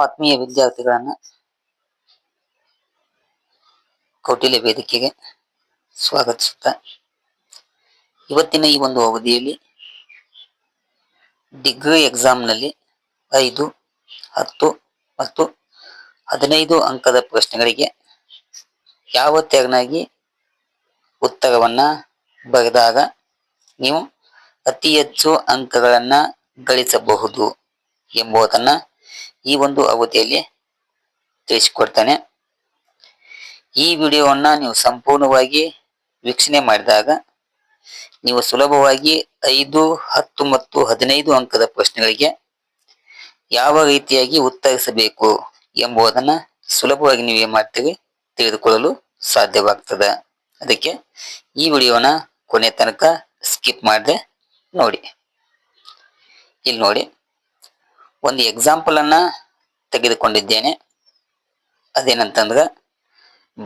ಆತ್ಮೀಯ ವಿದ್ಯಾರ್ಥಿಗಳನ್ನ ಕೌಟಿಲ್ಯ ವೇದಿಕೆಗೆ ಸ್ವಾಗತಿಸುತ್ತಾ ಇವತ್ತಿನ ಈ ಒಂದು ಅವಧಿಯಲ್ಲಿ ಡಿಗ್ರಿ ಎಕ್ಸಾಮ್ನಲ್ಲಿ ಐದು, ಹತ್ತು ಮತ್ತು ಹದಿನೈದು ಅಂಕದ ಪ್ರಶ್ನೆಗಳಿಗೆ ಯಾವ ತೆರನಾಗಿ ಉತ್ತರವನ್ನ ಬರೆದಾಗ ನೀವು ಅತಿ ಹೆಚ್ಚು ಅಂಕಗಳನ್ನ ಗಳಿಸಬಹುದು ಎಂಬುದನ್ನ ಈ ಒಂದು ಅವಧಿಯಲ್ಲಿ ತಿಳಿಸಿಕೊಡ್ತಾನೆ. ಈ ವಿಡಿಯೋವನ್ನ ನೀವು ಸಂಪೂರ್ಣವಾಗಿ ವೀಕ್ಷಣೆ ಮಾಡಿದಾಗ ನೀವು ಸುಲಭವಾಗಿ ಐದು, ಹತ್ತು ಮತ್ತು ಹದಿನೈದು ಅಂಕದ ಪ್ರಶ್ನೆಗಳಿಗೆ ಯಾವ ರೀತಿಯಾಗಿ ಉತ್ತರಿಸಬೇಕು ಎಂಬುದನ್ನ ಸುಲಭವಾಗಿ ನೀವು ಏನ್ ಮಾಡ್ತೀವಿ ತಿಳಿದುಕೊಳ್ಳಲು ಸಾಧ್ಯವಾಗ್ತದೆ. ಅದಕ್ಕೆ ಈ ವಿಡಿಯೋನ ಕೊನೆ ತನಕ ಸ್ಕಿಪ್ ಮಾಡದೆ ನೋಡಿ. ಇಲ್ಲಿ ನೋಡಿ. ಒಂದು ಎಕ್ಸಾಂಪಲ್ ಅನ್ನ ತೆಗೆದುಕೊಂಡಿದ್ದೇನೆ. ಅದೇನಂತಂದ್ರೆ,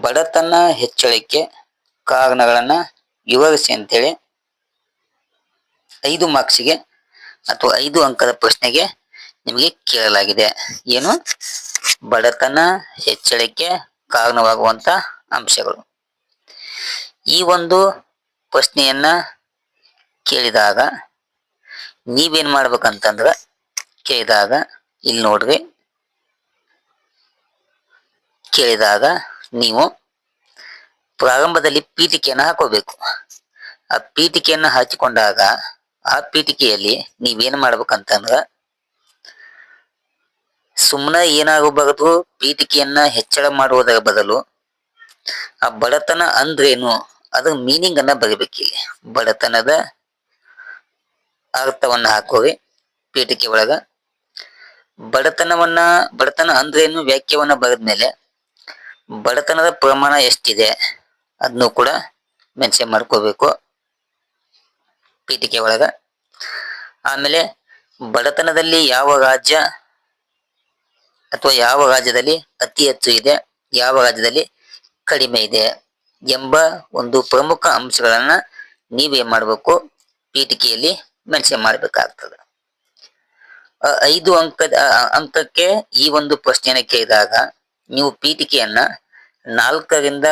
ಬಡತನ ಹೆಚ್ಚಳಕ್ಕೆ ಕಾರಣಗಳನ್ನ ವಿವರಿಸಿ ಅಂತೇಳಿ ಐದು ಮಾರ್ಕ್ಸಿಗೆ ಅಥವಾ ಐದು ಅಂಕದ ಪ್ರಶ್ನೆಗೆ ನಿಮಗೆ ಕೇಳಲಾಗಿದೆ. ಏನು? ಬಡತನ ಹೆಚ್ಚಳಕ್ಕೆ ಕಾರಣವಾಗುವಂತ ಅಂಶಗಳು. ಈ ಒಂದು ಪ್ರಶ್ನೆಯನ್ನ ಕೇಳಿದಾಗ ನೀವೇನ್ ಮಾಡ್ಬೇಕಂತಂದ್ರ ಕೇಳಿದಾಗ, ಇಲ್ಲಿ ನೋಡ್ರಿ. ಕೇಳಿದಾಗ ನೀವು ಪ್ರಾರಂಭದಲ್ಲಿ ಪೀಠಿಕೆಯನ್ನು ಹಾಕೋಬೇಕು. ಆ ಪೀಠಿಕೆಯನ್ನು ಹಾಕಿಕೊಂಡಾಗ, ಆ ಪೀಠಿಕೆಯಲ್ಲಿ ನೀವೇನು ಮಾಡ್ಬೇಕಂತಂದ್ರ ಸುಮ್ಮನೆ ಏನಾಗಬಾರದು ಪೀಠಿಕೆಯನ್ನ ಹೆಚ್ಚಳ ಮಾಡುವುದರ ಬದಲು ಆ ಬಡತನ ಅಂದ್ರೇನು? ಅದ್ರ ಮೀನಿಂಗ್ ಅನ್ನ ಬರಿಬೇಕಿಲ್ಲಿ ಬಡತನದ ಅರ್ಥವನ್ನ ಹಾಕೋರಿ, ಪೀಠಿಕೆ ಒಳಗ. ಬಡತನವನ್ನ, ಬಡತನ ಅಂದ್ರೇನು ವ್ಯಾಖ್ಯವನ್ನ ಬರೆದ್ಮೇಲೆ ಬಡತನದ ಪ್ರಮಾಣ ಎಷ್ಟಿದೆ ಅದನ್ನು ಕೂಡ ಮೆನ್ಷನ್ ಮಾಡ್ಕೋಬೇಕು ಪೀಠಿಕೆ ಒಳಗ. ಆಮೇಲೆ ಬಡತನದಲ್ಲಿ ಯಾವ ರಾಜ್ಯ ಅಥವಾ ಯಾವ ರಾಜ್ಯದಲ್ಲಿ ಅತಿ ಹೆಚ್ಚು ಇದೆ, ಯಾವ ರಾಜ್ಯದಲ್ಲಿ ಕಡಿಮೆ ಇದೆ ಎಂಬ ಒಂದು ಪ್ರಮುಖ ಅಂಶಗಳನ್ನ ನೀವೇನ್ ಮಾಡಬೇಕು, ಪೀಠಿಕೆಯಲ್ಲಿ ಮೆನ್ಷನ್ ಮಾಡಬೇಕಾಗ್ತದೆ. ಐದು ಅಂಕದ ಅಂಕಕ್ಕೆ ಈ ಒಂದು ಪ್ರಶ್ನೆಯನ್ನು ಕೇಳಿದಾಗ ನೀವು ಪೀಠಿಕೆಯನ್ನ ನಾಲ್ಕರಿಂದ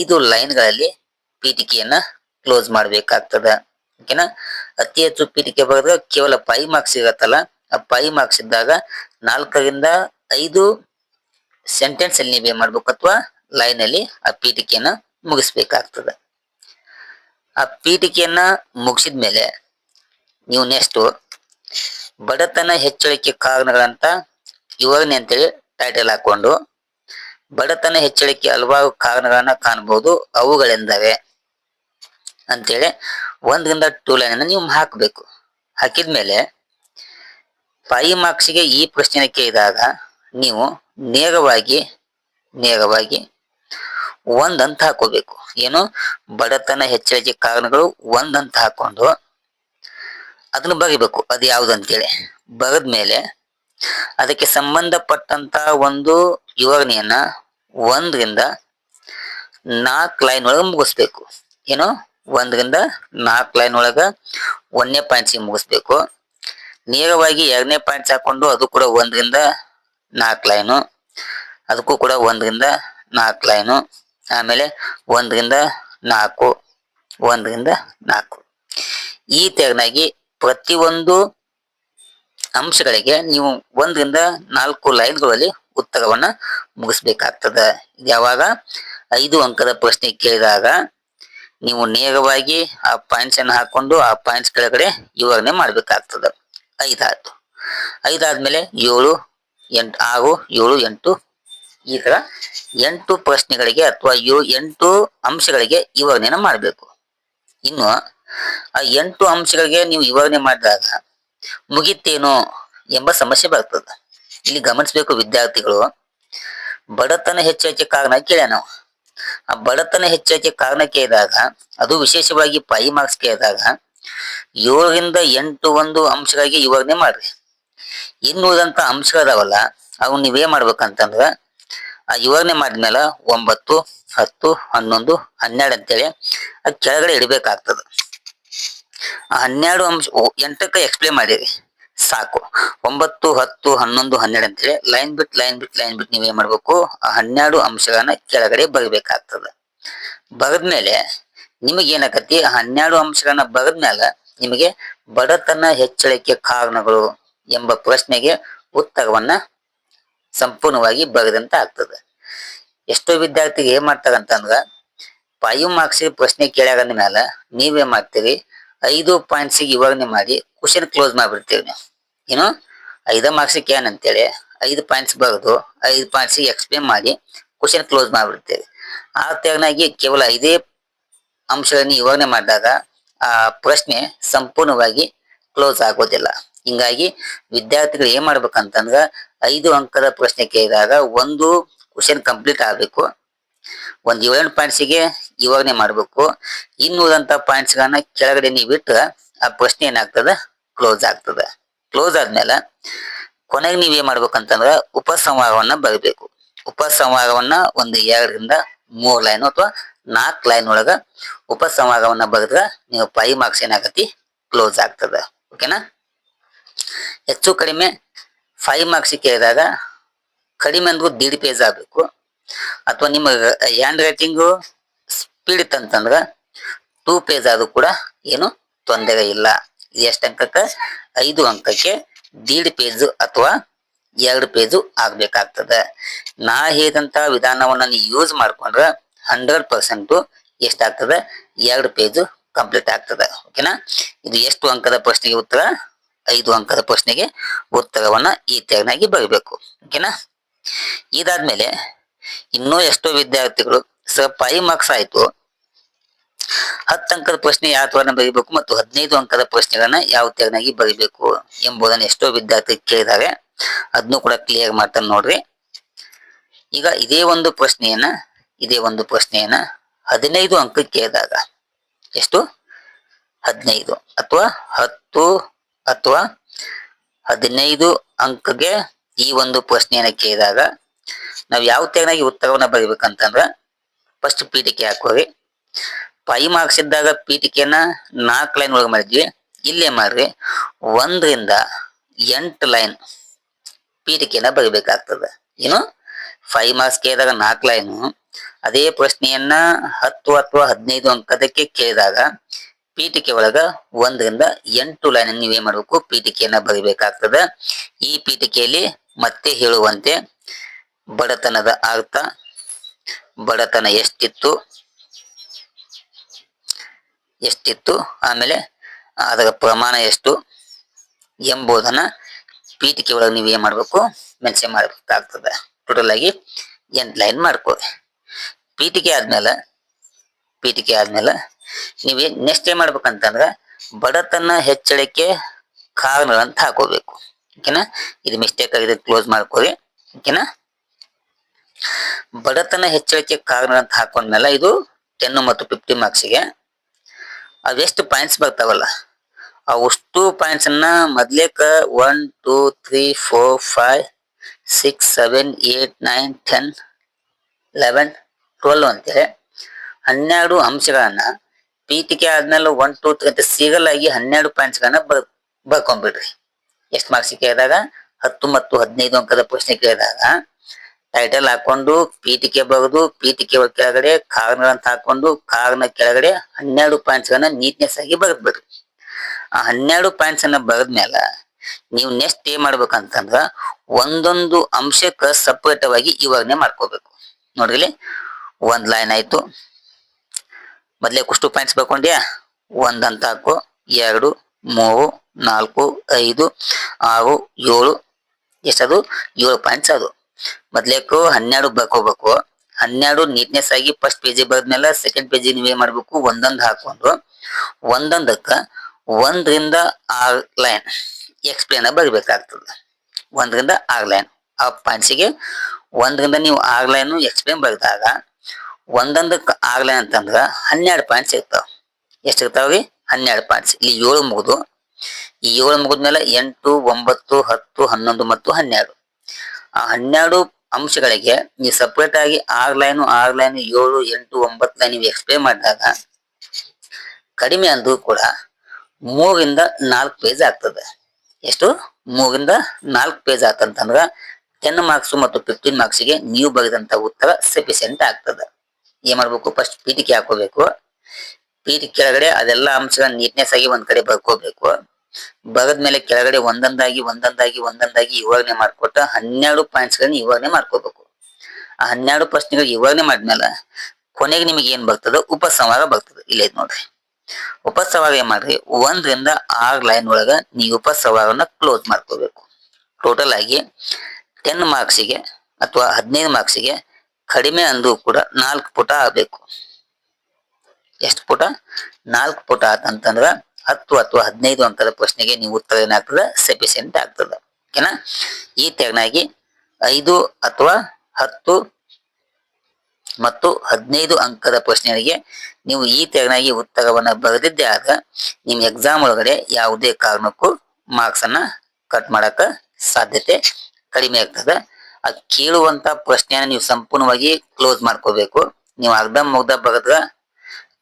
ಐದು ಲೈನ್ಗಳಲ್ಲಿ ಪೀಠಿಕೆಯನ್ನ ಕ್ಲೋಸ್ ಮಾಡಬೇಕಾಗ್ತದ. ಓಕೆನಾ? ಅತಿ ಹೆಚ್ಚು ಪೀಠಿಕೆ ಬರೆದ್ರೆ ಕೇವಲ ಪೈ ಮಾರ್ಕ್ಸ್ ಇರತ್ತಲ್ಲ, ಆ ಪೈ ಮಾರ್ಕ್ಸ್ ಇದ್ದಾಗ ನಾಲ್ಕರಿಂದ ಐದು ಸೆಂಟೆನ್ಸ್ ಅಲ್ಲಿ ನೀವೇ ಮಾಡ್ಬೇಕು ಅಥವಾ ಲೈನ್ ಅಲ್ಲಿ ಆ ಪೀಠಿಕೆಯನ್ನ ಮುಗಿಸ್ಬೇಕಾಗ್ತದೆ. ಆ ಪೀಠಿಕೆಯನ್ನ ಮುಗಿಸಿದ ಮೇಲೆ ನೀವು ನೆಕ್ಸ್ಟ್ ಬಡತನ ಹೆಚ್ಚಳಕ್ಕೆ ಕಾರಣಗಳಂತ ವಿವರಣೆ ಅಂತೇಳಿ ಟೈಟಲ್ ಹಾಕೊಂಡು ಬಡತನ ಹೆಚ್ಚಳಕ್ಕೆ ಹಲವಾರು ಕಾರಣಗಳನ್ನ ಕಾಣಬಹುದು ಅವುಗಳೆಂದವೆ ಅಂತೇಳಿ ಒಂದರಿಂದ ಟೂ ಲೈನ್ ನೀವು ಹಾಕಬೇಕು. ಹಾಕಿದ್ಮೇಲೆ ಫೈ ಮಾರ್ಕ್ಸ್ಗೆ ಈ ಪ್ರಶ್ನೆ ಕೇಳಿದಾಗ ನೀವು ನೇರವಾಗಿ ನೇರವಾಗಿ ಒಂದಂತ ಹಾಕೋಬೇಕು ಏನು? ಬಡತನ ಹೆಚ್ಚಳಕ್ಕೆ ಕಾರಣಗಳು ಒಂದಂತ ಹಾಕೊಂಡು ಅದನ್ನ ಬರಿಬೇಕು, ಅದು ಯಾವುದಂತೇಳಿ ಬರೆದ ಮೇಲೆ ಅದಕ್ಕೆ ಸಂಬಂಧಪಟ್ಟಂತ ಒಂದು ವಿವರಣೆಯನ್ನ ಒಂದರಿಂದ ನಾಲ್ಕು ಲೈನ್ ಒಳಗೆ ಮುಗಿಸ್ಬೇಕು. ಏನು? ಒಂದರಿಂದ ನಾಲ್ಕು ಲೈನ್ ಒಳಗ ಒಂದನೇ ಪಾಯಿಂಟ್ಸಿಗೆ ಮುಗಿಸ್ಬೇಕು. ನೇರವಾಗಿ ಎರಡನೇ ಪಾಯಿಂಟ್ಸ್ ಹಾಕೊಂಡು ಅದು ಕೂಡ ಒಂದರಿಂದ ನಾಲ್ಕು ಲೈನು ಅದಕ್ಕೂ ಕೂಡ ಒಂದರಿಂದ ನಾಲ್ಕು ಲೈನು ಆಮೇಲೆ ಒಂದರಿಂದ ನಾಲ್ಕು ಒಂದರಿಂದ ನಾಲ್ಕು. ಈ ತೆರನಾಗಿ ಪ್ರತಿಯೊಂದು ಅಂಶಗಳಿಗೆ ನೀವು ಒಂದರಿಂದ ನಾಲ್ಕು ಲೈನ್ಗಳಲ್ಲಿ ಉತ್ತರವನ್ನ ಮುಗಿಸ್ಬೇಕಾಗ್ತದ. ಯಾವಾಗ? ಐದು ಅಂಕದ ಪ್ರಶ್ನೆ ಕೇಳಿದಾಗ ನೀವು ನೇರವಾಗಿ ಆ ಪಾಯಿಂಟ್ಸ್ ಅನ್ನು ಹಾಕೊಂಡು ಆ ಪಾಯಿಂಟ್ಸ್ ಕೆಳಗಡೆ ವಿವರಣೆ ಮಾಡ್ಬೇಕಾಗ್ತದ. ಐದಾಯ್ತು. ಐದಾದ್ಮೇಲೆ ಏಳು, ಎಂಟು, ಆರು, ಏಳು, ಎಂಟು ಈ ತರ ಎಂಟು ಪ್ರಶ್ನೆಗಳಿಗೆ ಅಥವಾ ಏಳು, ಎಂಟು ಅಂಶಗಳಿಗೆ ವಿವರಣೆನ ಮಾಡಬೇಕು. ಇನ್ನು ಆ ಎಂಟು ಅಂಶಗಳಿಗೆ ನೀವು ವಿವರಣೆ ಮಾಡಿದಾಗ ಮುಗಿತೇನೋ ಎಂಬ ಸಮಸ್ಯೆ ಬರ್ತದೆ. ಇಲ್ಲಿ ಗಮನಿಸಬೇಕು ವಿದ್ಯಾರ್ಥಿಗಳು, ಬಡತನ ಹೆಚ್ಚಕ್ಕೆ ಕಾರಣ ಕೇಳ್ಯಾ ನಾವು. ಆ ಬಡತನ ಹೆಚ್ಚಕ್ಕೆ ಕಾರಣ ಕೇಳಿದಾಗ, ಅದು ವಿಶೇಷವಾಗಿ ಪೈ ಮಾರ್ಕ್ಸ್ ಕೇಳಿದಾಗ, ಏಳರಿಂದ ಎಂಟು ಒಂದು ಅಂಶಗಳಿಗೆ ವಿವರಣೆ ಮಾಡ್ರಿ. ಇನ್ನುಳಿದಂತ ಅಂಶಗಳದಾವಲ್ಲ ಅವು ನೀವೇ ಮಾಡ್ಬೇಕಂತಂದ್ರ, ಆ ವಿವರಣೆ ಮಾಡಿದ್ಮೇಲೆ ಒಂಬತ್ತು, ಹತ್ತು, ಹನ್ನೊಂದು, ಹನ್ನೆರಡು ಅಂತೇಳಿ ಆ ಕೆಳಗಡೆ ಇಡಬೇಕಾಗ್ತದ. ಹನ್ನೆರಡು ಅಂಶ ಎಂಟಕ್ಕೆ ಎಕ್ಸ್ಪ್ಲೇನ್ ಮಾಡಿರಿ. ಸಾಕು. ಒಂಬತ್ತು, ಹತ್ತು, ಹನ್ನೊಂದು, ಹನ್ನೆರಡು ಅಂತೇಳಿ ಲೈನ್ ಬಿಟ್ ಲೈನ್ ಬಿಟ್ ಲೈನ್ ಬಿಟ್ ನೀವೇನ್ ಮಾಡ್ಬೇಕು? ಹನ್ನೆರಡು ಅಂಶಗಳನ್ನ ಕೆಳಗಡೆ ಬರಬೇಕಾಗ್ತದ. ಬಗದ್ಮೇಲೆ ನಿಮಗೆ ಏನಾಕತಿ ಹನ್ನೆರಡು ಅಂಶಗಳನ್ನ ಬಗದ್ಮೇಲೆ ನಿಮಗೆ ಬಡತನ ಹೆಚ್ಚಳಕ್ಕೆ ಕಾರಣಗಳು ಎಂಬ ಪ್ರಶ್ನೆಗೆ ಉತ್ತರವನ್ನ ಸಂಪೂರ್ಣವಾಗಿ ಬರೆದಂತ ಆಗ್ತದ ಎಷ್ಟೋ ವಿದ್ಯಾರ್ಥಿಗೆ ಏನ್ ಮಾಡ್ತಾರಂತಂದ್ರ ಫೈವ್ ಮಾರ್ಕ್ಸ್ ಪ್ರಶ್ನೆ ಕೇಳ್ಯಾಗಂದ ಮೇಲೆ ನೀವೇನ್ ಮಾಡ್ತೀರಿ? ಐದು ಪಾಯಿಂಟ್ಸ್ ವಿವರಣೆ ಮಾಡಿ ಕ್ವಶನ್ ಕ್ಲೋಸ್ ಮಾಡಿಬಿಡ್ತೀವಿ ನೀವು. ಏನು? ಐದು ಮಾರ್ಕ್ಸ್ ಏನ್ ಅಂತೇಳಿ, ಐದು ಪಾಯಿಂಟ್ಸ್ ಬರೆದು, ಐದು ಪಾಯಿಂಟ್ಸ್ ಎಕ್ಸ್ಪ್ಲೇನ್ ಮಾಡಿ ಕ್ವಶನ್ ಕ್ಲೋಸ್ ಮಾಡಿಬಿಡ್ತೇವೆ. ಆ ತೆರನಾಗಿ ಕೇವಲ ಐದೇ ಅಂಶಗಳನ್ನ ವಿವರಣೆ ಮಾಡಿದಾಗ ಆ ಪ್ರಶ್ನೆ ಸಂಪೂರ್ಣವಾಗಿ ಕ್ಲೋಸ್ ಆಗೋದಿಲ್ಲ. ಹಿಂಗಾಗಿ ವಿದ್ಯಾರ್ಥಿಗಳು ಏನ್ ಮಾಡ್ಬೇಕಂತಂದ್ರ ಐದು ಅಂಕದ ಪ್ರಶ್ನೆ ಕೇಳಿದಾಗ ಒಂದು ಕ್ವಶನ್ ಕಂಪ್ಲೀಟ್ ಆಗ್ಬೇಕು. ಒಂದ್ ಏಳು ಪಾಯಿಂಟ್ಸಿಗೆ ಇವಾಗನೆ ಮಾಡ್ಬೇಕು. ಇನ್ನುಳಿದಂತ ಪಾಯಿಂಟ್ಸ್ ಗಳನ್ನ ಕೆಳಗಡೆ ನೀವು ಇಟ್ಟು ಆ ಪ್ರಶ್ನೆ ಏನಾಗ್ತದ? ಕ್ಲೋಸ್ ಆಗ್ತದ. ಕ್ಲೋಸ್ ಆದ್ಮೇಲೆ ಕೊನೆಗೆ ನೀವ್ ಏನ್ ಮಾಡ್ಬೇಕಂತಂದ್ರ ಉಪಸಂಹಾರವನ್ನ ಬರಬೇಕು. ಉಪಸಂಹಾರವನ್ನ ಒಂದು ಎರಡರಿಂದ ಮೂರ್ ಲೈನ್ ಅಥವಾ ನಾಲ್ಕು ಲೈನ್ ಒಳಗ ಉಪಸಂಹಾರವನ್ನ ಬರೆದ್ರ ನೀವು ಫೈವ್ ಮಾರ್ಕ್ಸ್ ಏನಾಗತಿ? ಕ್ಲೋಸ್ ಆಗ್ತದ. ಓಕೆನಾ ಹೆಚ್ಚು ಕಡಿಮೆ ಫೈವ್ ಮಾರ್ಕ್ಸ್ ಕೇಳಿದಾಗ ಕಡಿಮೆ ಅಂದ್ರೂ ದೀಡ್ ಪೇಜ್ ಆಗ್ಬೇಕು. ಅಥವಾ ನಿಮ್ಮ ಹ್ಯಾಂಡ್ ರೈಟಿಂಗು ಸ್ಪೀಡ್ ಇತ್ತಂತಂದ್ರ ಟೂ ಪೇಜ್ ಆದ್ರೂ ಕೂಡ ಏನು ತೊಂದರೆ ಇಲ್ಲ. ಎಷ್ಟು ಅಂಕಕ್ಕೆ? ಐದು ಅಂಕಕ್ಕೆ ದೀಡ್ ಪೇಜು ಅಥವಾ ಎರಡು ಪೇಜು ಆಗ್ಬೇಕಾಗ್ತದೆ. ನಾ ಹೇಳಿದಂತ ವಿಧಾನವನ್ನ ನೀವು ಯೂಸ್ ಮಾಡ್ಕೊಂಡ್ರ ಹಂಡ್ರೆಡ್ ಪರ್ಸೆಂಟು ಎಷ್ಟಾಗ್ತದೆ? ಎರಡು ಪೇಜು ಕಂಪ್ಲೀಟ್ ಆಗ್ತದೆ. ಓಕೆನಾ ಇದು ಎಷ್ಟು ಅಂಕದ ಪ್ರಶ್ನೆಗೆ ಉತ್ತರ? ಐದು ಅಂಕದ ಪ್ರಶ್ನೆಗೆ ಉತ್ತರವನ್ನ ಈ ತೆರನಾಗಿ ಬರಬೇಕು. ಓಕೆನಾ ಇದಾದ್ಮೇಲೆ ಇನ್ನೂ ಎಷ್ಟೋ ವಿದ್ಯಾರ್ಥಿಗಳು ಫೈವ್ ಮಾರ್ಕ್ಸ್ ಆಯ್ತು. ಹತ್ತು ಅಂಕದ ಪ್ರಶ್ನೆ ಯಾವ ತರನ ಬರೀಬೇಕು ಮತ್ತು ಹದಿನೈದು ಅಂಕದ ಪ್ರಶ್ನೆಗಳನ್ನ ಯಾವ ತೆರನಾಗಿ ಬರೀಬೇಕು ಎಂಬುದನ್ನು ಎಷ್ಟೋ ವಿದ್ಯಾರ್ಥಿ ಕೇಳಿದ್ದಾರೆ ಅದನ್ನು ಕೂಡ ಕ್ಲಿಯರ್ ಮಾಡ್ತಾನೆ ನೋಡ್ರಿ. ಈಗ ಇದೇ ಒಂದು ಪ್ರಶ್ನೆಯನ್ನ, ಇದೇ ಒಂದು ಪ್ರಶ್ನೆಯನ್ನ ಹದಿನೈದು ಅಂಕ ಕೇಳಿದಾಗ ಎಷ್ಟು? ಹದಿನೈದು ಅಥವಾ ಹತ್ತು ಅಥವಾ ಹದಿನೈದು ಅಂಕಗೆ ಈ ಒಂದು ಪ್ರಶ್ನೆಯನ್ನ ಕೇಳಿದಾಗ ನಾವು ಯಾವ ತೆಗನಾಗಿ ಉತ್ತರವನ್ನ ಬರಿಬೇಕಂತಂದ್ರ ಫಸ್ಟ್ ಪೀಠಿಕೆ ಹಾಕೋರಿ. ಫೈ ಮಾರ್ಕ್ಸ್ ಇದ್ದಾಗ ಪೀಠಿಕೆಯನ್ನ ನಾಲ್ಕು ಲೈನ್ ಒಳಗೆ ಮಾಡಿದ್ವಿ. ಇಲ್ಲೇ ಮಾಡ್ರಿ. ಒಂದರಿಂದ ಎಂಟು ಲೈನ್ ಪೀಠಿಕೆಯನ್ನ ಬರಿಬೇಕಾಗ್ತದೆ. ಏನು? ಫೈವ್ ಮಾರ್ಕ್ಸ್ ಕೇಳಿದಾಗ ನಾಲ್ಕು ಲೈನು ಅದೇ ಪ್ರಶ್ನೆಯನ್ನ ಹತ್ತು ಅಥವಾ ಹದಿನೈದು ಅಂಕದಕ್ಕೆ ಕೇಳಿದಾಗ ಪೀಠಿಕೆ ಒಳಗ ಒಂದರಿಂದ ಎಂಟು ಲೈನ್ ನೀವೇನ್ ಮಾಡಬೇಕು. ಪೀಠಿಕೆಯನ್ನ ಬರಿಬೇಕಾಗ್ತದೆ. ಈ ಪೀಠಿಕೆಯಲ್ಲಿ ಮತ್ತೆ ಹೇಳುವಂತೆ ಬಡತನದ ಅರ್ಥ, ಬಡತನ ಎಷ್ಟಿತ್ತು? ಎಷ್ಟಿತ್ತು? ಆಮೇಲೆ ಅದರ ಪ್ರಮಾಣ ಎಷ್ಟು ಎಂಬುದನ್ನ ಪೀಠಿಕೆ ಒಳಗೆ ನೀವು ಏನ್ ಮಾಡ್ಬೇಕು? ಮೆನ್ಷನ್ ಮಾಡ್ಬೇಕಾಗ್ತದೆ. ಟೋಟಲ್ ಆಗಿ ಎಂಟು ಲೈನ್ ಮಾಡ್ಕೊಳ್ಳಿ ಪೀಠಿಕೆ ಆದ್ಮೇಲೆ ಪೀಠಿಕೆ ಆದ್ಮೇಲೆ ನೀವೇ ನೆಕ್ಸ್ಟ್ ಏನ್ ಮಾಡ್ಬೇಕಂತಂದ್ರ ಬಡತನ ಹೆಚ್ಚಳಕ್ಕೆ ಕಾರಣಗಳಂತ ಹಾಕೋಬೇಕು. ಓಕೆನಾ? ಇದು ಮಿಸ್ಟೇಕ್ ಆಗಿದೆ ಕ್ಲೋಸ್ ಮಾಡ್ಕೋರಿ ಓಕೆನಾ? ಬಡತನ ಹೆಚ್ಚಳಕ್ಕೆ ಕಾರಣ ಅಂತ ಹಾಕೊಂಡ್ಮೇಲೆ ಇದು ಟೆನ್ ಮತ್ತು ಫಿಫ್ಟಿ ಮಾರ್ಕ್ಸಿಗೆ ಅದೆಷ್ಟು ಪಾಯಿಂಟ್ಸ್ ಬರ್ತಾವಲ್ಲ? ಅವಷ್ಟು ಪಾಯಿಂಟ್ಸ್ ಅನ್ನ ಮೊದ್ಲೇಕ one two three four five six seven eight nine ten eleven twelve ಅಂತೇಳಿ ಹನ್ನೆರಡು ಅಂಶಗಳನ್ನ ಪೀಠಿಕೆ ಆದ್ಮೇಲೆ ಒನ್ ಟೂ ತ್ರೀ ಅಂತ ಸಿಗಲ್ ಆಗಿ ಹನ್ನೆರಡು ಪಾಯಿಂಟ್ಸ್ ಗಳನ್ನ ಬರ್, ಬರ್ಕೊಂಡ್ಬಿಡ್ರಿ. ಎಷ್ಟು ಮಾರ್ಕ್ಸ್ ಕೇಳಿದಾಗ? ಹತ್ತು ಮತ್ತು ಹದಿನೈದು ಅಂಕದ ಪ್ರಶ್ನೆ ಕೇಳಿದಾಗ ಟೈಟಲ್ ಹಾಕೊಂಡು ಪೀಠಿಕೆ ಬರೆದು ಪೀಠಿಕೆ ಕೆಳಗಡೆ ಅಂತ ಹಾಕೊಂಡು ಕಾರ್ನ ಕೆಳಗಡೆ ಹನ್ನೆರಡು ಪಾಯಿಂಟ್ಸ್ ಗಳನ್ನ ನೀಟ್ನೆಸ್ ಆಗಿ ಬರೆದ್ಬಿಡ್ರಿ ಆ ಹನ್ನೆರಡು ಪಾಯಿಂಟ್ಸ್ ಅನ್ನ ಬರೆದ್ಮೇಲೆ ನೀವು ನೆಕ್ಸ್ಟ್ ಏನ್ ಮಾಡ್ಬೇಕಂತಂದ್ರ ಒಂದೊಂದು ಅಂಶಕ್ಕ ಸಪ್ರೇಟ್ ಆಗಿ ವಿವರಣೆ ಮಾಡ್ಕೋಬೇಕು. ನೋಡ್ರಿ ಒಂದ್ ಲೈನ್ ಆಯ್ತು. ಮೊದ್ಲೇ ಕುಷ್ಟು ಪಾಯಿಂಟ್ಸ್ ಬರ್ಕೊಂಡ್ಯಾ? ಒಂದಂತ ಹಾಕು. ಎರಡು, ಮೂರು, ನಾಲ್ಕು, ಐದು, ಆರು, ಏಳು. ಎಷ್ಟದು? ಏಳು ಪಾಯಿಂಟ್ಸ್ ಅದು. ಮೊದ್ಲೇಕು ಹನ್ನೆರಡು ಬರ್ಕೋಬೇಕು ಹನ್ನೆರಡು ನೀಟ್ನೆಸ್ ಆಗಿ ಫಸ್ಟ್ ಪೇಜಿ ಬರೆದ್ಮೇಲೆ ಸೆಕೆಂಡ್ ಪೇಜಿ ನೀವೇ ಮಾಡ್ಬೇಕು, ಒಂದೊಂದು ಹಾಕೊಂಡು ಒಂದೊಂದಕ್ಕ ಒಂದರಿಂದ ಆರ್ ಲೈನ್ ಎಕ್ಸ್ಪ್ಲೇನ್ ಬರಬೇಕಾಗ್ತದೆ. ಒಂದರಿಂದ ಆರ್ ಲೈನ್ ಆ ಪಾಯಿಂಟ್ಸಿಗೆ ಒಂದರಿಂದ ನೀವು ಆರ್ ಲೈನ್ ಎಕ್ಸ್ಪ್ಲೇನ್ ಬರೆದಾಗ ಒಂದೊಂದಕ್ಕೆ ಆರ್ ಲೈನ್ ಅಂತಂದ್ರ ಹನ್ನೆರಡು ಪಾಯಿಂಟ್ಸ್ ಇರ್ತಾವ. ಎಷ್ಟು ರೀ? ಹನ್ನೆರಡು ಪಾಯಿಂಟ್ಸ್ ಇಲ್ಲಿ ಏಳು ಮುಗಿದು, ಈ ಏಳು ಮುಗಿದ್ಮೇಲೆ ಎಂಟು, ಒಂಬತ್ತು, ಹತ್ತು, ಹನ್ನೊಂದು ಮತ್ತು ಹನ್ನೆರಡು. ಆ ಹನ್ನೆರಡು ಅಂಶಗಳಿಗೆ ನೀವು ಸಪ್ರೇಟ್ ಆಗಿ ಆರ್ ಲೈನ್ ಆರ್ ಲೈನ್ ಏಳು, ಎಂಟು, ಒಂಬತ್ತು ಲೈನ್ ನೀವು ಎಕ್ಸ್ಪ್ಲೇನ್ ಮಾಡಿದಾಗ ಕಡಿಮೆ ಅಂದ್ರೂ ಕೂಡ ಮೂರಿಂದ ನಾಲ್ಕು ಪೇಜ್ ಆಗ್ತದೆ. ಎಷ್ಟು? ಮೂರಿಂದ ನಾಲ್ಕು ಪೇಜ್ ಆಗ್ತಂತಂದ್ರ ಟೆನ್ ಮಾರ್ಕ್ಸ್ ಮತ್ತು ಫಿಫ್ಟೀನ್ ಮಾರ್ಕ್ಸ್ಗೆ ನೀವು ಬರೆದಂತ ಉತ್ತರ ಸಫಿಶಿಯಂಟ್ ಆಗ್ತದೆ. ಏನ್ ಮಾಡ್ಬೇಕು? ಫಸ್ಟ್ ಪೀಠಿಕೆ ಹಾಕೋಬೇಕು. ಪೀಠಿಕೆ ಕೆಳಗಡೆ ಅದೆಲ್ಲ ಅಂಶಗಳನ್ನ ನೀಟ್ನೆಸ್ ಆಗಿ ಒಂದ್ ಕಡೆ ಬರ್ಕೋಬೇಕು. ಬರದ್ಮೇಲೆ ಕೆಳಗಡೆ ಒಂದೊಂದಾಗಿ ಒಂದೊಂದಾಗಿ ಒಂದೊಂದಾಗಿ ವಿವರಣೆ ಮಾಡ್ಕೊಟ್ಟ ಹನ್ನೆರಡು ಪಾಯಿಂಟ್ಸ್ ಗಳನ್ನ ವಿವರಣೆ ಮಾಡ್ಕೋಬೇಕು. ಆ ಹನ್ನೆರಡು ಪ್ರಶ್ನೆಗಳು ವಿವರಣೆ ಮಾಡಿದ್ಮೇಲೆ ಕೊನೆಗೆ ನಿಮಗೆ ಏನ್ ಬರ್ತದ? ಉಪಸಂಹಾರ ಬರ್ತದೆ. ಇಲ್ಲೇ ನೋಡ್ರಿ. ಉಪಸಂಹಾರ ಏನ್ ಮಾಡ್ರಿ? ಒಂದರಿಂದ ಆರ್ ಲೈನ್ ಒಳಗ ನೀವು ಉಪಸಂಹಾರವನ್ನ ಕ್ಲೋಸ್ ಮಾಡ್ಕೋಬೇಕು. ಟೋಟಲ್ ಆಗಿ ಟೆನ್ ಮಾರ್ಕ್ಸಿಗೆ ಅಥವಾ ಹದಿನೈದು ಮಾರ್ಕ್ಸಿಗೆ ಕಡಿಮೆ ಅಂದ್ರೂ ಕೂಡ ನಾಲ್ಕು ಪುಟ ಆಗ್ಬೇಕು. ಎಷ್ಟು ಪುಟ? ನಾಲ್ಕು ಪುಟ ಆತಂತಂದ್ರ ಹತ್ತು ಅಥವಾ ಹದಿನೈದು ಅಂಕದ ಪ್ರಶ್ನೆಗೆ ನೀವು ಉತ್ತರ ಏನಾಗ್ತದೆ? ಸಫಿಶಿಯಂಟ್ ಆಗ್ತದ. ಓಕೆನಾ? ಈ ತೆರನಾಗಿ ಐದು ಅಥವಾ ಹತ್ತು ಮತ್ತು ಹದಿನೈದು ಅಂಕದ ಪ್ರಶ್ನೆಗಳಿಗೆ ನೀವು ಈ ತೆರನಾಗಿ ಉತ್ತರವನ್ನ ಬರೆದಿದ್ದೇ ಆಗ ನಿಮ್ಮ ಎಕ್ಸಾಮ್ ಒಳಗಡೆ ಯಾವುದೇ ಕಾರಣಕ್ಕೂ ಮಾರ್ಕ್ಸ್ ಅನ್ನ ಕಟ್ ಮಾಡಕ ಸಾಧ್ಯತೆ ಕಡಿಮೆ ಆಗ್ತದೆ. ಆ ಕೇಳುವಂತ ಪ್ರಶ್ನೆಯನ್ನು ನೀವು ಸಂಪೂರ್ಣವಾಗಿ ಕ್ಲೋಸ್ ಮಾಡ್ಕೋಬೇಕು. ನೀವು ಅರ್ಧ ಮುಗ್ದ ಬಗದ್ರ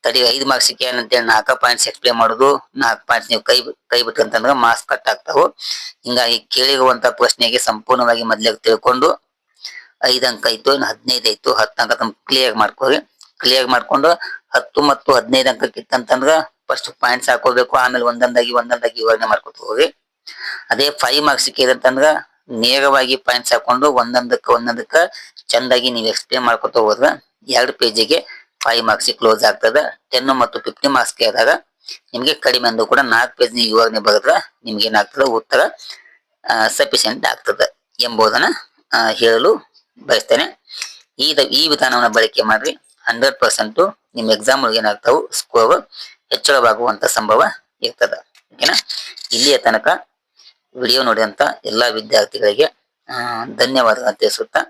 ತಡಿ, ಐದು ಮಾರ್ಕ್ಸ್ ಏನಂತೇಳಿ ನಾಲ್ಕು ಪಾಯಿಂಟ್ಸ್ ಎಕ್ಸ್ಪ್ಲೇನ್ ಮಾಡೋದು. ನಾಲ್ಕು ಪಾಯಿಂಟ್ಸ್ ನೀವು ಕೈ ಕೈ ಬಿಟ್ಕಂತಂದ್ರೆ ಮಾರ್ಕ್ಸ್ ಕಟ್ ಆಗ್ತಾವು. ಹಿಂಗಾಗಿ ಕೇಳಿರುವಂತ ಪ್ರಶ್ನೆಗೆ ಸಂಪೂರ್ಣವಾಗಿ ಮೊದ್ಲೇ ತಿಳ್ಕೊಂಡು ಐದು ಅಂಕ ಇತ್ತು, ಇನ್ನು ಹದಿನೈದು ಇತ್ತು. ಹತ್ತು ಅಂಕ ತಮ್ಮ ಕ್ಲಿಯರ್ ಮಾಡ್ಕೋರಿ ಕ್ಲಿಯರ್ ಮಾಡ್ಕೊಂಡು ಹತ್ತು ಮತ್ತು ಹದಿನೈದು ಅಂಕಕ್ಕೆ ಇತ್ತಂತಂದ್ರ ಫಸ್ಟ್ ಪಾಯಿಂಟ್ಸ್ ಹಾಕೋಬೇಕು. ಆಮೇಲೆ ಒಂದೊಂದಾಗಿ ಒಂದೊಂದಾಗಿ ವಿವರಣೆ ಮಾಡ್ಕೊತ ಹೋಗಿ. ಅದೇ ಫೈವ್ ಮಾರ್ಕ್ಸ್ ಸಿಕ್ಕಿದಂತಂದ್ರ ನೇರವಾಗಿ ಪಾಯಿಂಟ್ಸ್ ಹಾಕೊಂಡು ಒಂದೊಂದಕ್ಕೆ ಒಂದೊಂದಕ್ಕೆ ಚಂದಾಗಿ ನೀವು ಎಕ್ಸ್ಪ್ಲೇನ್ ಮಾಡ್ಕೊತ ಹೋದ್ರೆ ಎರಡು ಪೇಜಿಗೆ ಫೈವ್ ಮಾರ್ಕ್ಸ್ ಕ್ಲೋಸ್ ಆಗ್ತದೆ. ಟೆನ್ ಮತ್ತು ಫಿಫ್ಟಿ ಮಾರ್ಕ್ಸ್ ಆದಾಗ ನಿಮಗೆ ಕಡಿಮೆ ಅಂದ್ರೂ ಕೂಡ ನಾಲ್ಕು ಪೇಜ್ ನೀವು ಬರೆದ್ರೆ ನಿಮ್ಗೆ ಏನಾಗ್ತದೆ? ಉತ್ತರ ಸಫಿಶಿಯಂಟ್ ಆಗ್ತದೆ ಎಂಬುದನ್ನ ಹೇಳಲು ಬಯಸ್ತೇನೆ. ಈ ಈ ವಿಧಾನವನ್ನು ಬಳಕೆ ಮಾಡ್ರಿ. ಹಂಡ್ರೆಡ್ ಪರ್ಸೆಂಟ್ ನಿಮ್ಮ ಎಕ್ಸಾಮ್ ಏನಾಗ್ತಾವು? ಸ್ಕೋರ್ ಹೆಚ್ಚಳವಾಗುವಂತ ಸಂಭವ ಇರ್ತದ. ಓಕೆನಾ ಇಲ್ಲಿಯ ತನಕ ವಿಡಿಯೋ ನೋಡಿದಂತ ಎಲ್ಲಾ ವಿದ್ಯಾರ್ಥಿಗಳಿಗೆ ಧನ್ಯವಾದ ತಿಳಿಸುತ್ತಾ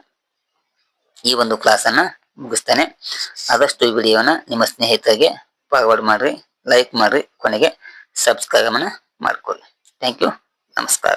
ಈ ಒಂದು ಕ್ಲಾಸ್ ಅನ್ನ ಮುಗಿಸ್ತೇನೆ. ಆದಷ್ಟು ಈ ವಿಡಿಯೋನ ನಿಮ್ಮ ಸ್ನೇಹಿತರಿಗೆ ಫಾರ್ವರ್ಡ್ ಮಾಡ್ರಿ ಲೈಕ್ ಮಾಡ್ರಿ, ಕೊನೆಗೆ ಸಬ್ಸ್ಕ್ರೈಬ್ ಮಾಡ್ಕೊಳ್ಳಿ. ಥ್ಯಾಂಕ್ ಯು ನಮಸ್ಕಾರ.